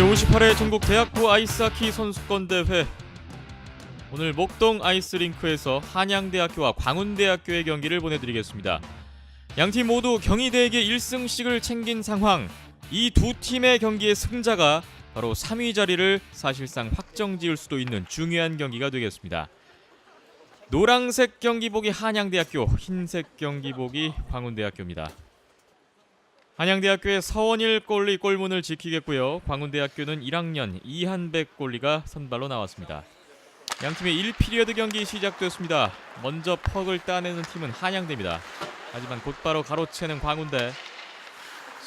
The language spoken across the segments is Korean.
제58회 전국 대학부 아이스하키 선수권 대회 오늘 목동 아이스링크에서 한양대학교와 광운대학교의 경기를 보내드리겠습니다. 양 팀 모두 경희대에게 1승씩을 챙긴 상황. 이 두 팀의 경기의 승자가 바로 3위 자리를 사실상 확정지을 수도 있는 중요한 경기가 되겠습니다. 노란색 경기복이 한양대학교, 흰색 경기복이 광운대학교입니다. 한양대학교의 서원일 골리 골문을 지키겠고요. 광운대학교는 1학년 이한백 골리가 선발로 나왔습니다. 양팀의 1피리어드 경기 시작됐습니다. 먼저 퍽을 따내는 팀은 한양대입니다. 하지만 곧바로 가로채는 광운대.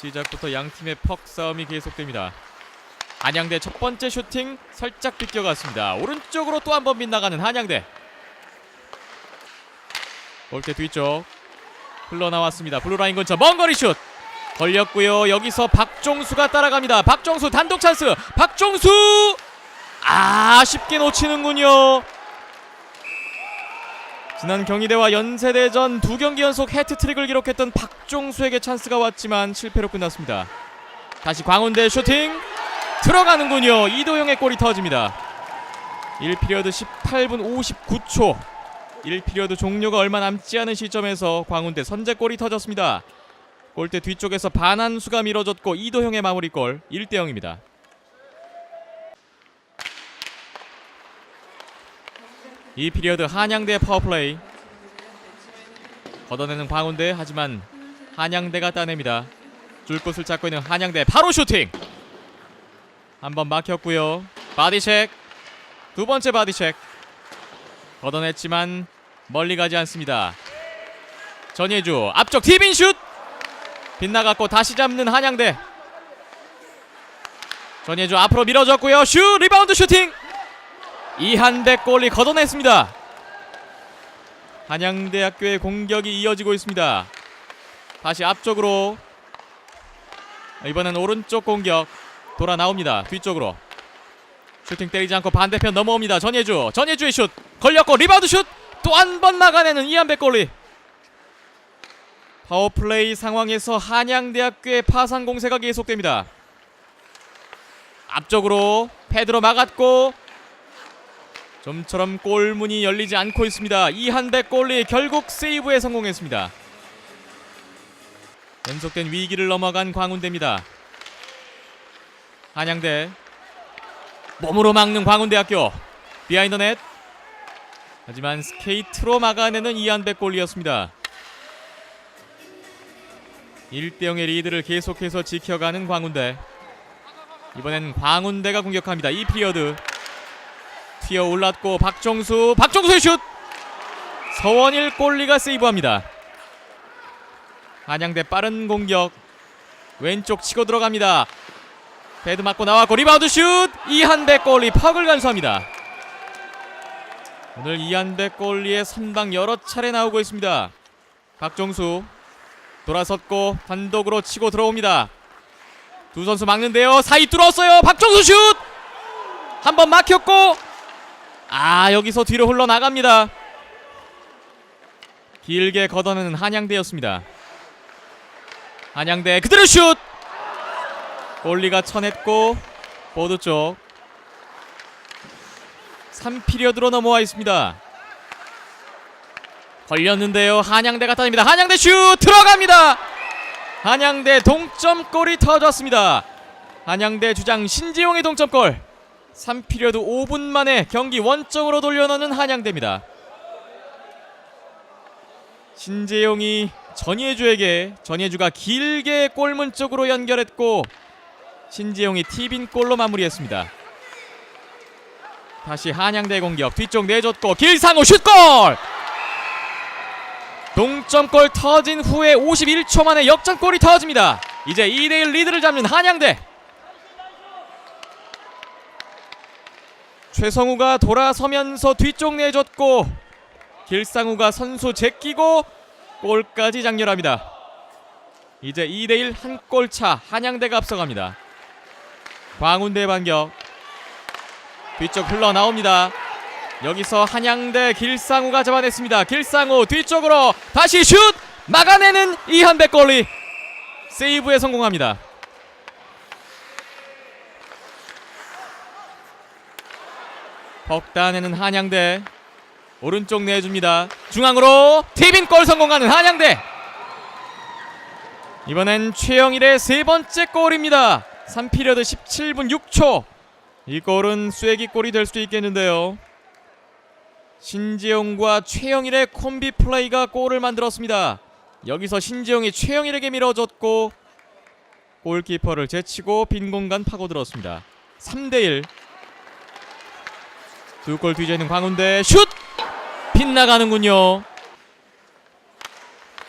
시작부터 양팀의 퍽 싸움이 계속됩니다. 한양대 첫 번째 슈팅 살짝 비껴갔습니다. 오른쪽으로 또 한 번 빗나가는 한양대. 골대 뒤쪽 흘러나왔습니다. 블루라인 근처 먼 거리 슛 걸렸고요. 여기서 박종수가 따라갑니다. 박종수 단독 찬스. 박종수 아 쉽게 놓치는군요. 지난 경희대와 연세대전 두 경기 연속 해트트릭을 기록했던 박종수에게 찬스가 왔지만 실패로 끝났습니다. 다시 광운대 슈팅 들어가는군요. 이도영의 골이 터집니다. 1피리어드 18분 59초 1피리어드 종료가 얼마 남지 않은 시점에서 광운대 선제골이 터졌습니다. 골대 뒤쪽에서 반한수가 밀어줬고 이도형의 마무리골 1대 0입니다. 이 피리어드 한양대 파워플레이 걷어내는 광운대 하지만 한양대가 따냅니다. 줄 곳을 잡고 있는 한양대 바로 슈팅 한번 막혔고요. 바디책 두 번째 바디책 걷어냈지만 멀리 가지 않습니다. 전예주 앞쪽 티빈 슛 빗나갔고 다시 잡는 한양대. 전예주 앞으로 밀어줬고요. 슛 리바운드 슈팅! 이한백 골리 걷어냈습니다. 한양대학교의 공격이 이어지고 있습니다. 다시 앞쪽으로. 이번엔 오른쪽 공격 돌아 나옵니다. 뒤쪽으로. 슈팅 때리지 않고 반대편 넘어옵니다. 전예주. 전예주의 슛! 걸렸고 리바운드 슛! 또 한 번 막아내는 이한백 골리 파워플레이 상황에서 한양대학교의 파상 공세가 계속됩니다. 앞쪽으로 패드로 막았고 좀처럼 골문이 열리지 않고 있습니다. 이한백 골리 결국 세이브에 성공했습니다. 연속된 위기를 넘어간 광운대입니다. 한양대 몸으로 막는 광운대학교 비하인드 넷 하지만 스케이트로 막아내는 이한백 골리였습니다. 1대0의 리드를 계속해서 지켜가는 광운대. 이번엔 광운대가 공격합니다. 이 피리어드. 튀어 올랐고 박정수 박정수의 슛! 서원일 골리가 세이브합니다. 한양대 빠른 공격. 왼쪽 치고 들어갑니다. 헤드 맞고 나왔고 리바운드 슛! 이한배 골리 퍽을 간수합니다. 오늘 이한배 골리의 선방 여러 차례 나오고 있습니다. 박정수 돌아섰고 단독으로 치고 들어옵니다. 두 선수 막는데요. 사이 뚫었어요. 박정수 슛! 한 번 막혔고 아 여기서 뒤로 흘러나갑니다. 길게 걷어내는 한양대였습니다. 한양대 그대로 슛! 골리가 쳐냈고 보드 쪽 3피리어드로 넘어와 있습니다. 걸렸는데요. 한양대가 따냅니다. 한양대 슛 들어갑니다. 한양대 동점골이 터졌습니다. 한양대 주장 신지용의 동점골. 3피리어드 5분 만에 경기 원점으로 돌려놓는 한양대입니다. 신재용이 전예주에게 전예주가 길게 골문 쪽으로 연결했고 신재용이 티빈 골로 마무리했습니다. 다시 한양대 공격 뒤쪽 내줬고 길상호 슛골! 동점골 터진 후에 51초 만에 역전골이 터집니다. 이제 2대1 리드를 잡는 한양대. 최성우가 돌아서면서 뒤쪽 내줬고 길상우가 선수 제끼고 골까지 장렬합니다. 이제 2대1 한 골 차 한양대가 앞서갑니다. 광운대 반격 뒤쪽 흘러나옵니다. 여기서 한양대 길상우가 잡아냈습니다. 길상우 뒤쪽으로 다시 슛! 막아내는 이한백 골리. 세이브에 성공합니다. 퍽 따내는 한양대. 오른쪽 내줍니다. 중앙으로 티빈 골 성공하는 한양대. 이번엔 최영일의 세 번째 골입니다. 3피리어드 17분 6초. 이 골은 쐐기 골이 될 수도 있겠는데요 신지용과 최영일의 콤비 플레이가 골을 만들었습니다. 여기서 신지용이 최영일에게 밀어줬고 골키퍼를 제치고 빈 공간 파고들었습니다. 3대1 두 골 뒤져 있는 광운대 슛! 빗나가는군요.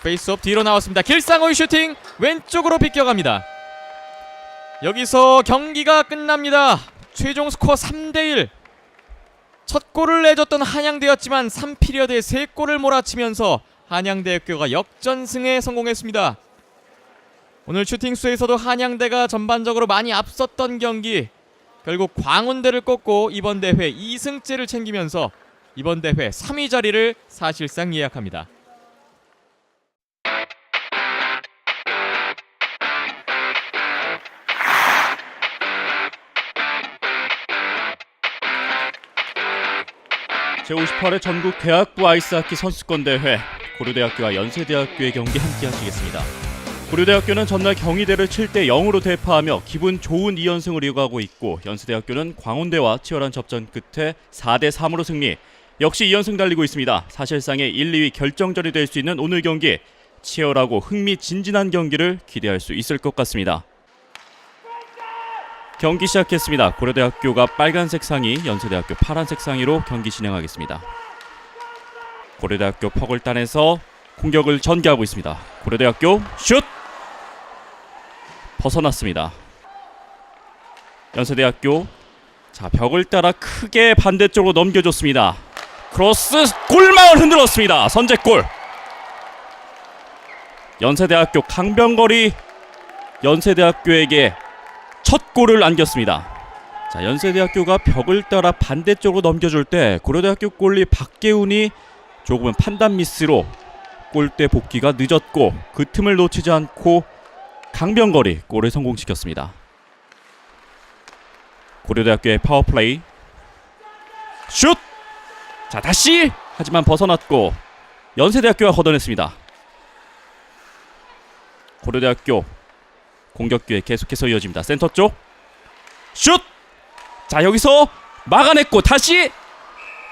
페이스업 뒤로 나왔습니다. 길상호의 슈팅 왼쪽으로 비껴갑니다. 여기서 경기가 끝납니다. 최종 스코어 3대1 첫 골을 내줬던 한양대였지만 3피리어드에 3골을 몰아치면서 한양대학교가 역전승에 성공했습니다 오늘 슈팅 수에서도 한양대가 전반적으로 많이 앞섰던 경기 결국 광운대를 꺾고 이번 대회 2승째를 챙기면서 이번 대회 3위 자리를 사실상 예약합니다. 제58회 전국 대학부 아이스하키 선수권 대회 고려대학교와 연세대학교의 경기 함께 하시겠습니다. 고려대학교는 전날 경희대를 7대 0으로 대파하며 기분 좋은 2연승을 이어가고 있고 연세대학교는 광운대와 치열한 접전 끝에 4대 3으로 승리. 역시 2연승 달리고 있습니다. 사실상의 1, 2위 결정전이 될 수 있는 오늘 경기 치열하고 흥미진진한 경기를 기대할 수 있을 것 같습니다. 경기 시작했습니다. 고려대학교가 빨간색 상의, 연세대학교 파란색 상의로 경기 진행하겠습니다. 고려대학교 퍽을 따내서 공격을 전개하고 있습니다. 고려대학교 슛! 벗어났습니다. 연세대학교 자 벽을 따라 크게 반대쪽으로 넘겨줬습니다. 크로스 골망을 흔들었습니다. 선제골. 연세대학교 강병걸이 연세대학교에게 첫 골을 안겼습니다. 자, 연세대학교가 벽을 따라 반대쪽으로 넘겨줄 때 고려대학교 골리 박계훈이 조금은 판단 미스로 골대 복귀가 늦었고 그 틈을 놓치지 않고 강병걸이 골을 성공시켰습니다. 고려대학교의 파워플레이 슛! 자 다시 하지만 벗어났고 연세대학교가 걷어냈습니다. 고려대학교 공격 기회 계속해서 이어집니다. 센터 쪽 슛! 자 여기서 막아냈고 다시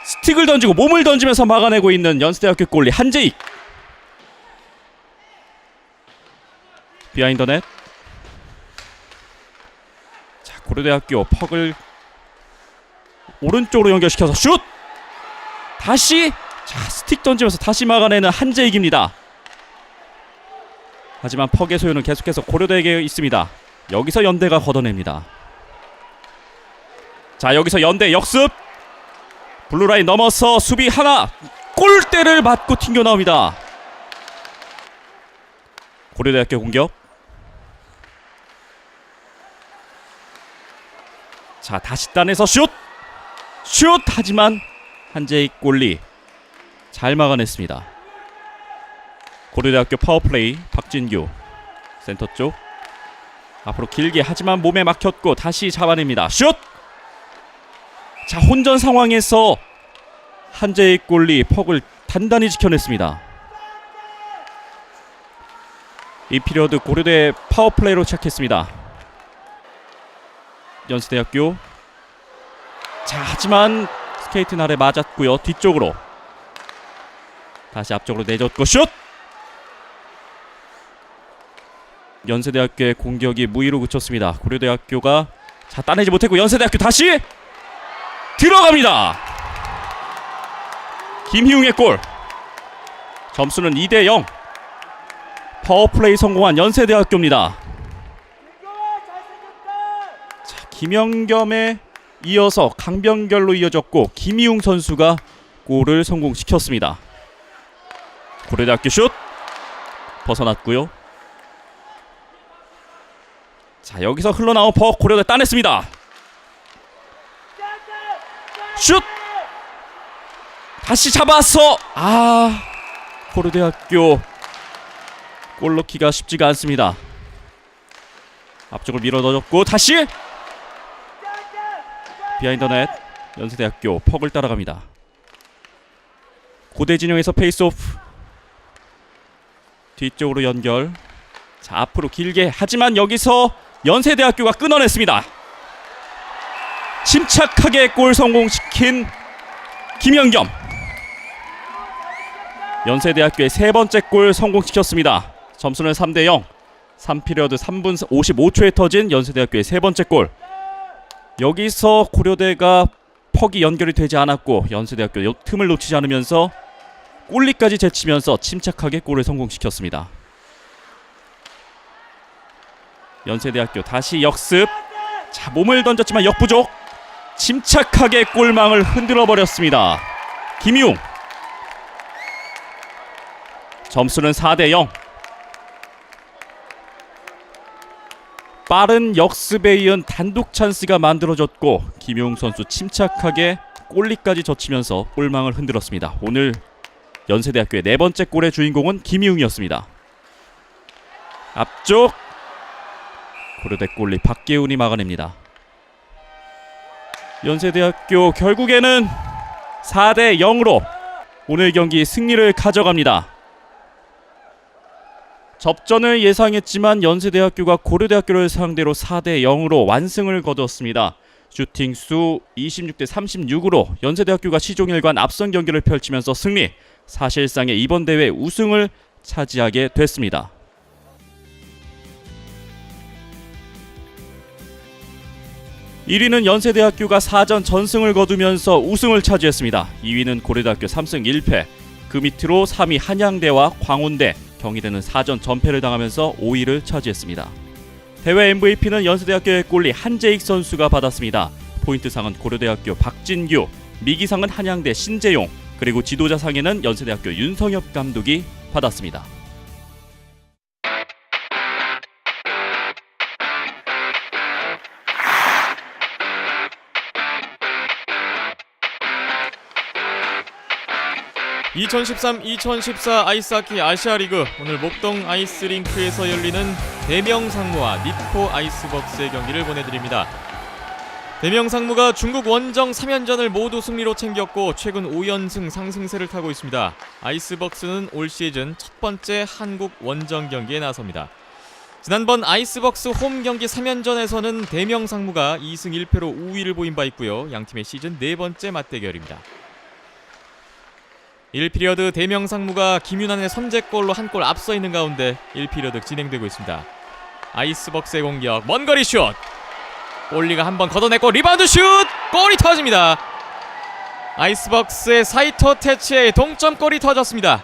스틱을 던지고 몸을 던지면서 막아내고 있는 연세대학교 골리 한재익 비하인더 넷. 자 고려대학교 퍽을 오른쪽으로 연결시켜서 슛! 다시 자 스틱 던지면서 다시 막아내는 한재익입니다. 하지만 퍽의 소유는 계속해서 고려대에게 있습니다. 여기서 연대가 걷어냅니다. 자 여기서 연대 역습 블루라인 넘어서 수비 하나 골대를 맞고 튕겨 나옵니다. 고려대학교 공격. 자 다시 따내서 슛! 슛! 하지만 한재익 골리 잘 막아냈습니다. 고려대학교 파워플레이 박진규 센터 쪽 앞으로 길게 하지만 몸에 막혔고 다시 잡아냅니다. 슛! 자 혼전 상황에서 한재익 골리 퍽을 단단히 지켜냈습니다. 이 피리어드 고려대 파워플레이로 시작했습니다. 연세대학교 자 하지만 스케이트 날에 맞았고요 뒤쪽으로 다시 앞쪽으로 내줬고 슛! 연세대학교의 공격이 무위로 그쳤습니다. 고려대학교가 자 따내지 못했고 연세대학교 다시 들어갑니다. 김희웅의 골. 점수는 2대 0. 파워플레이 성공한 연세대학교입니다. 자, 김영겸에 이어서 강병결로 이어졌고 김희웅 선수가 골을 성공시켰습니다. 고려대학교 슛 벗어났고요. 자 여기서 흘러나온 벅 고려대 따냈습니다. 슛 다시 잡았어 아 고려대학교 골 넣기가 쉽지가 않습니다. 앞쪽을 밀어 넣었고 다시 비하인더 넷 연세대학교 퍽을 따라갑니다. 고대 진영에서 페이스오프 뒤쪽으로 연결 자 앞으로 길게 하지만 여기서 연세대학교가 끊어냈습니다. 침착하게 골 성공시킨 김영겸 연세대학교의 세 번째 골 성공시켰습니다. 점수는 3대 0. 3피리어드 3분 55초에 터진 연세대학교의 세 번째 골. 여기서 고려대가 퍽이 연결이 되지 않았고 연세대학교 요 틈을 놓치지 않으면서 골리까지 제치면서 침착하게 골을 성공시켰습니다. 연세대학교 다시 역습. 자 몸을 던졌지만 역부족. 침착하게 골망을 흔들어 버렸습니다. 김용. 점수는 4대 0. 빠른 역습에 이은 단독 찬스가 만들어졌고 김용 선수 침착하게 골리까지 젖히면서 골망을 흔들었습니다. 오늘 연세대학교의 네 번째 골의 주인공은 김희웅이었습니다. 앞쪽 고려대 골리 박계훈이 막아냅니다. 연세대학교 결국에는 4대 0으로 오늘 경기 승리를 가져갑니다. 접전을 예상했지만 연세대학교가 고려대학교를 상대로 4대 0으로 완승을 거두었습니다. 슈팅 수 26대 36으로 연세대학교가 시종일관 앞선 경기를 펼치면서 승리. 사실상의 이번 대회 우승을 차지하게 됐습니다. (1위는) 연세대학교가 4전 전승을 거두면서 우승을 차지했습니다. (2위는) 고려대학교 3승 1패 그 밑으로 3위 한양대와 광운대 경희대는 4전 전패를 당하면서 5위를 차지했습니다. 대회 MVP는 연세대학교의 골리 한재익 선수가 받았습니다. 포인트상은 고려대학교 박진규, 미기상은 한양대 신재용, 그리고 지도자상에는 연세대학교 윤성엽 감독이 받았습니다. (2013-2014) 아이스하키 아시아리그. 오늘 목동 아이스링크에서 열리는 대명상무와 니포 아이스벅스의 경기를 보내드립니다. 대명상무가 중국 원정 3연전을 모두 승리로 챙겼고 최근 5연승 상승세를 타고 있습니다. 아이스벅스는 올 시즌 첫 번째 한국 원정 경기에 나섭니다. 지난번 아이스벅스 홈 경기 3연전에서는 대명상무가 2승 1패로 우위를 보인 바 있고요. 양팀의 시즌 네 번째 맞대결입니다 1피리어드 대명상무가 김윤환의 선제골로 한 골 앞서 있는 가운데 1피리어드 진행되고 있습니다. 아이스벅스의 공격 먼 거리 슛 골리가 한 번 걷어냈고 리바운드 슛 골이 터집니다. 아이스벅스의 사이토 테치의 동점골이 터졌습니다.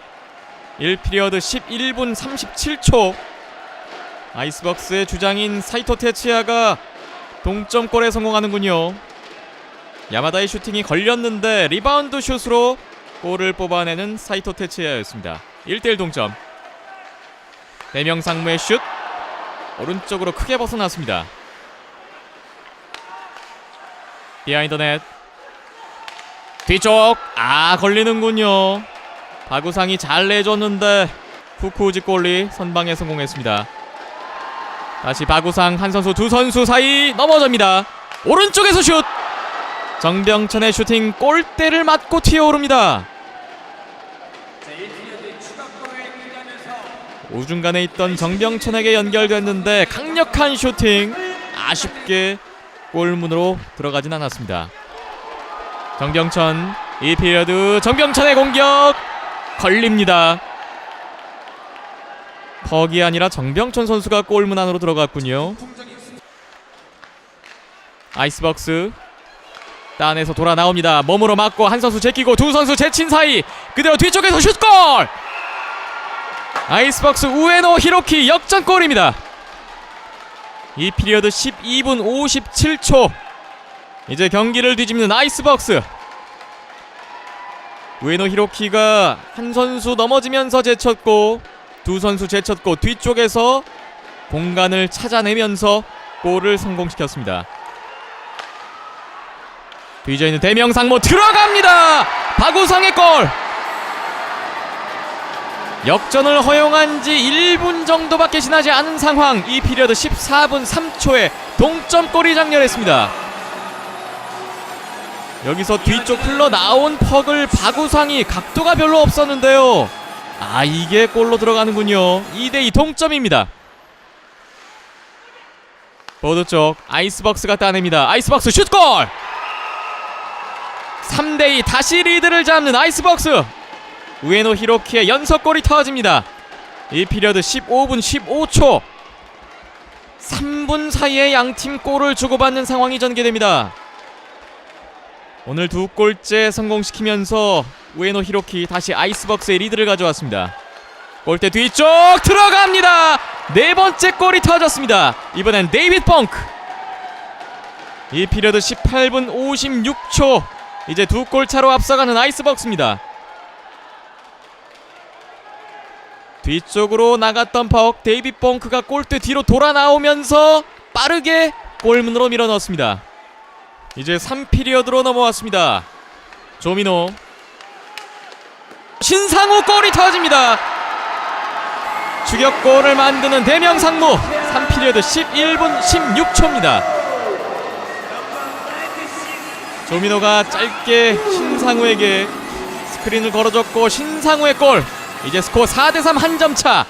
1피리어드 11분 37초 아이스벅스의 주장인 사이토 테치야가 동점골에 성공하는군요. 야마다의 슈팅이 걸렸는데 리바운드 슛으로 골을 뽑아내는 사이토 테치야였습니다. 1대1 동점. 대명 상무의 슛 오른쪽으로 크게 벗어났습니다. 비하인드 넷 뒤쪽 아 걸리는군요. 바구상이 잘 내줬는데 후쿠우지 골리 선방에 성공했습니다. 다시 바구상 한 선수 두 선수 사이 넘어집니다. 오른쪽에서 슛 정병천의 슈팅 골대를 맞고 튀어오릅니다. 우중간에 있던 정병천에게 연결됐는데 강력한 슈팅 아쉽게 골문으로 들어가진 않았습니다. 정병천 이 피리어드 정병천의 공격 걸립니다. 퍽이 아니라 정병천 선수가 골문 안으로 들어갔군요. 아이스박스 딴에서 돌아 나옵니다. 몸으로 맞고 한 선수 제끼고 두 선수 제친 사이 그대로 뒤쪽에서 슛골! 아이스박스 우에노 히로키 역전골입니다. 이 피리어드 12분 57초. 이제 경기를 뒤집는 아이스박스. 우에노 히로키가 한 선수 넘어지면서 제쳤고 두 선수 제쳤고 뒤쪽에서 공간을 찾아내면서 골을 성공시켰습니다. 뒤져 있는 대명상모 들어갑니다. 박우상의 골. 역전을 허용한 지 1분 정도밖에 지나지 않은 상황. 이 피리어드 14분 3초에 동점골이 장렬했습니다. 여기서 뒤쪽 흘러나온 퍽을 바구상이 각도가 별로 없었는데요. 아 이게 골로 들어가는군요. 2대2 동점입니다. 보드 쪽 아이스박스가 따냅니다. 아이스박스 슛골! 3대2 다시 리드를 잡는 아이스박스 우에노 히로키의 연속골이 터집니다. 이 피리어드 15분 15초 3분 사이에 양팀 골을 주고받는 상황이 전개됩니다. 오늘 두 골째 성공시키면서 우에노 히로키 다시 아이스박스의 리드를 가져왔습니다. 골대 뒤쪽 들어갑니다. 네 번째 골이 터졌습니다. 이번엔 데이빗 펑크. 이 피리어드 18분 56초 이제 두 골 차로 앞서가는 아이스박스입니다. 뒤쪽으로 나갔던 퍽 데이빗 펑크가 골대 뒤로 돌아 나오면서 빠르게 골문으로 밀어 넣었습니다. 이제 3피리어드로 넘어왔습니다. 조미노 신상우 골이 터집니다. 추격골을 만드는 대명상무 3피리어드 11분 16초입니다. 조민호가 짧게 신상우에게 스크린을 걸어줬고 신상우의 골 이제 스코어 4대3 한 점 차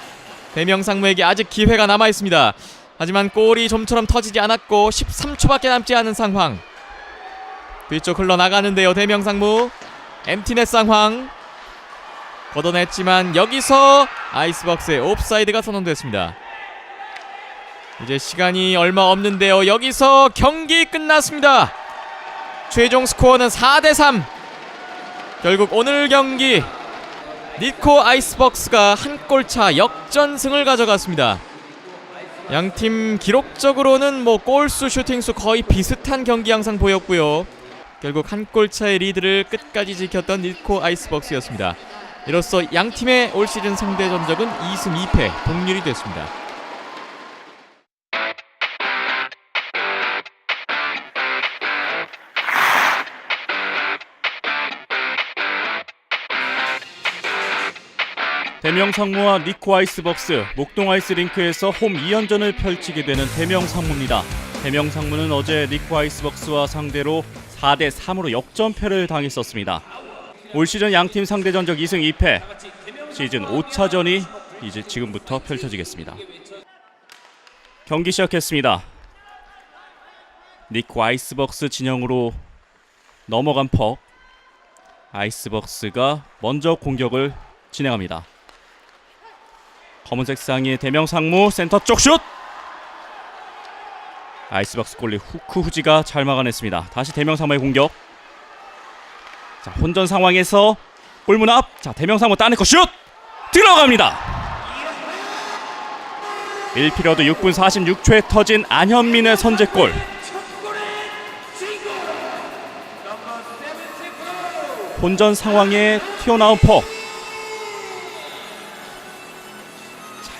대명상무에게 아직 기회가 남아 있습니다. 하지만 골이 좀처럼 터지지 않았고 13초밖에 남지 않은 상황 뒤쪽 흘러나가는데요 대명상무 엠티넷 상황 걷어냈지만 여기서 아이스박스의 옵사이드가 선언됐습니다. 이제 시간이 얼마 없는데요. 여기서 경기 끝났습니다. 최종 스코어는 4대3. 결국 오늘 경기 니코 아이스박스가 한 골차 역전승을 가져갔습니다. 양팀 기록적으로는 뭐 골수 슈팅수 거의 비슷한 경기 양상 보였고요. 결국 한 골차의 리드를 끝까지 지켰던 니코 아이스박스였습니다. 이로써 양 팀의 올 시즌 상대 전적은 2승 2패 동률이 됐습니다. 대명 상무와 니코 아이스벅스, 목동 아이스링크에서 홈 2연전을 펼치게 되는 대명 상무입니다. 대명 상무는 어제 니코 아이스벅스와 상대로 4대 3으로 역전패를 당했었습니다. 올 시즌 양팀 상대 전적 2승 2패. 시즌 5차전이 이제 지금부터 펼쳐지겠습니다. 경기 시작했습니다. 니코 아이스벅스 진영으로 넘어간 퍽. 아이스벅스가 먼저 공격을 진행합니다. 검은색 상의의 대명상무 센터 쪽 슛! 아이스박스 골리 후크 후지가 잘 막아냈습니다. 다시 대명상무의 공격. 자 혼전 상황에서 골문 앞. 자 대명상무 따내고 슛! 들어갑니다. 1피러드 6분 46초에 터진 안현민의 선제골. 혼전 상황에 튀어나온 퍼.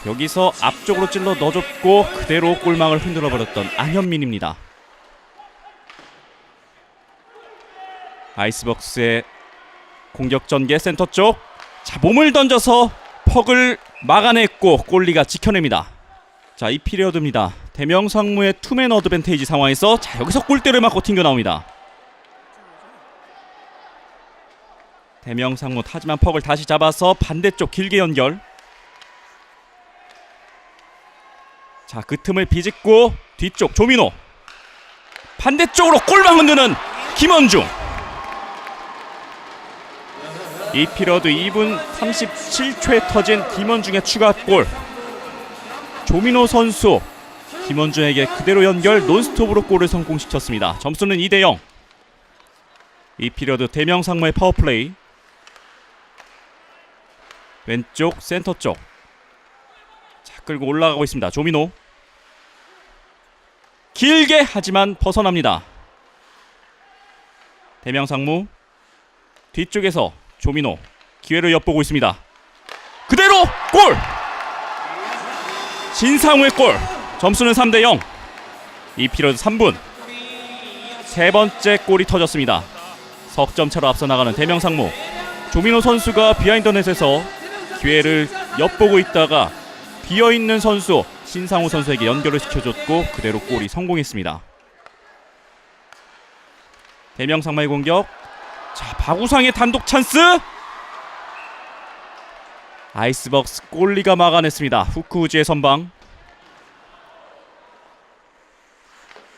여기서 앞쪽으로 찔러 넣어줬고 그대로 골망을 흔들어 버렸던 안현민입니다. 아이스박스의 공격 전개 센터 쪽. 자 몸을 던져서 퍽을 막아냈고 골리가 지켜냅니다. 자 이 피리어드입니다. 대명상무의 투맨 어드밴테이지 상황에서 자 여기서 골대를 맞고 튕겨 나옵니다. 대명상무 하지만 퍽을 다시 잡아서 반대쪽 길게 연결. 자, 그 틈을 비집고 뒤쪽 조민호. 반대쪽으로 골망 흔드는 김원중. 이 피러드 2분 37초에 터진 김원중의 추가골. 조민호 선수 김원중에게 그대로 연결 논스톱으로 골을 성공시켰습니다. 점수는 2대 0. 이 피러드 대명상무의 파워플레이. 왼쪽 센터 쪽. 자, 끌고 올라가고 있습니다. 조민호. 길게 하지만 벗어납니다. 대명상무 뒤쪽에서 조민호 기회를 엿보고 있습니다. 그대로 골! 신상우의 골. 점수는 3대 0. 이 피러드 3분. 세 번째 골이 터졌습니다. 석점 차로 앞서 나가는 대명상무. 조민호 선수가 비하인드 넷에서 기회를 엿보고 있다가 비어 있는 선수 신상우 선수에게 연결을 시켜줬고 그대로 골이 성공했습니다. 대명 상마의 공격. 자, 박우상의 단독 찬스. 아이스벅스 골리가 막아냈습니다. 후쿠우지의 선방.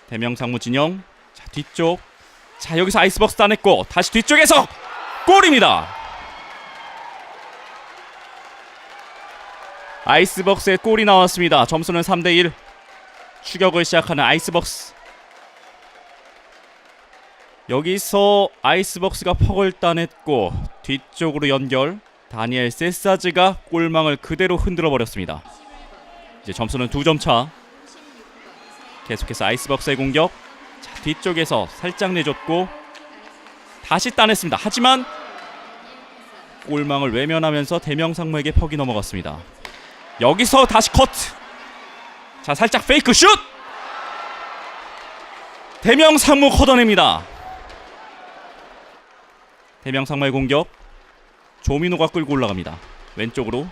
대명 상무 진영. 자, 뒤쪽. 자, 여기서 아이스벅스 따냈고 다시 뒤쪽에서 골입니다. 아이스벅스의 골이 나왔습니다. 점수는 3대 1. 추격을 시작하는 아이스벅스. 여기서 아이스벅스가 퍽을 따냈고 뒤쪽으로 연결. 다니엘 세사즈가 골망을 그대로 흔들어 버렸습니다. 이제 점수는 두 점 차. 계속해서 아이스벅스의 공격. 자, 뒤쪽에서 살짝 내줬고 다시 따냈습니다. 하지만 골망을 외면하면서 대명상무에게 퍽이 넘어갔습니다. 여기서 다시 커트. 자, 살짝 페이크 슛. 대명 상무 걷어냅니다. 대명 상무의 공격. 조민호가 끌고 올라갑니다. 왼쪽으로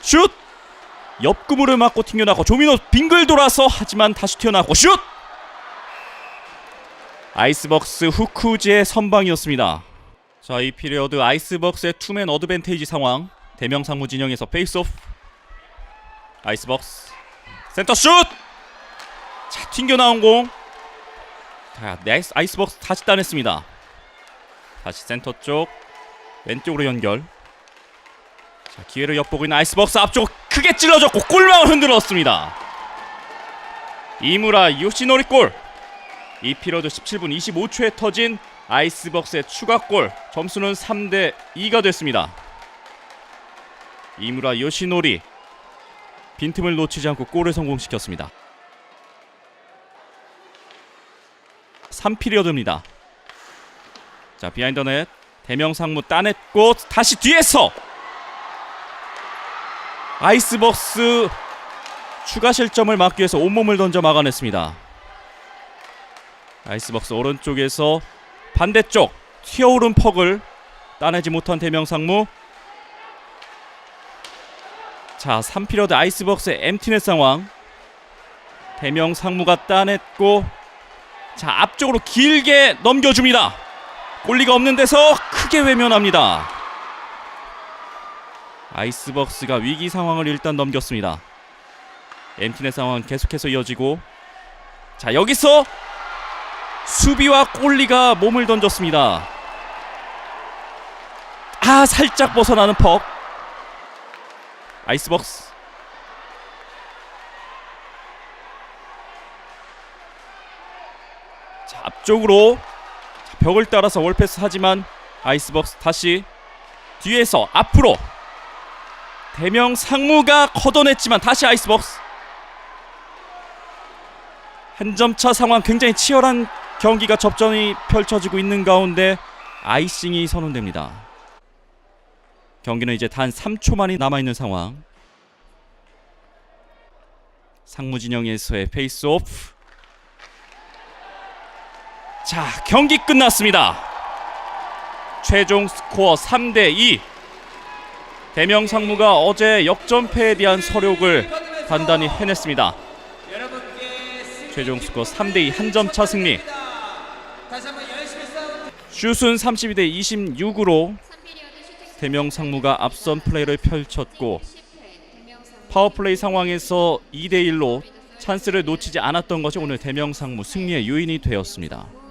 슛! 옆구무를 맞고 튕겨나고 조민호 빙글 돌아서 하지만 다시 튀어나왔고 슛! 아이스벅스 후쿠즈의 선방이었습니다. 자, 이 피리어드 아이스벅스의 투맨 어드밴테이지 상황. 대명 상무 진영에서 페이스오프. 아이스벅스 센터 슛! 자, 튕겨 나온 공. 자, 넥스 아이스벅스 다시 따냈습니다. 다시 센터 쪽 왼쪽으로 연결. 자, 기회를 엿보고 있는 아이스벅스 앞쪽 크게 찔러줬고 골망을 흔들었습니다. 이무라 요시노리 골. 이 피러드 17분 25초에 터진 아이스벅스의 추가골. 점수는 3대 2가 됐습니다. 이무라 요시노리 빈틈을 놓치지 않고 골을 성공시켰습니다. 3피리어드입니다. 자, 비하인드 넷 대명상무 따냈고 다시 뒤에서 아이스벅스 추가 실점을 막기 위해서 온몸을 던져 막아냈습니다. 아이스벅스 오른쪽에서 반대쪽 튀어오른 퍽을 따내지 못한 대명상무 자 3피러드 아이스벅스의 엠티넷 상황. 대명 상무가 따냈고 자 앞쪽으로 길게 넘겨줍니다. 골리가 없는 데서 크게 외면합니다. 아이스벅스가 위기 상황을 일단 넘겼습니다. 엠티넷 상황 계속해서 이어지고 자 여기서 수비와 골리가 몸을 던졌습니다. 아 살짝 벗어나는 퍽 아이스벅스 자 앞쪽으로 자, 벽을 따라서 월패스 하지만 아이스벅스 다시 뒤에서 앞으로 대명 상무가 걷어냈지만 다시 아이스벅스 한 점 차 상황 굉장히 치열한 경기가 접전이 펼쳐지고 있는 가운데 아이싱이 선언됩니다. 경기는 이제 단 3초만이 남아 있는 상황. 상무진영에서의 페이스오프. 자, 경기 끝났습니다. 최종 스코어 3대 2. 대명 상무가 어제 역전패에 대한 서력을 단단히 해냈습니다. 최종 스코어 3대 2 한 점 차 승리. 슛은 32대 26으로 대명 상무가 앞선 플레이를 펼쳤고 파워플레이 상황에서 2대 1로 찬스를 놓치지 않았던 것이 오늘 대명 상무 승리의 요인이 되었습니다.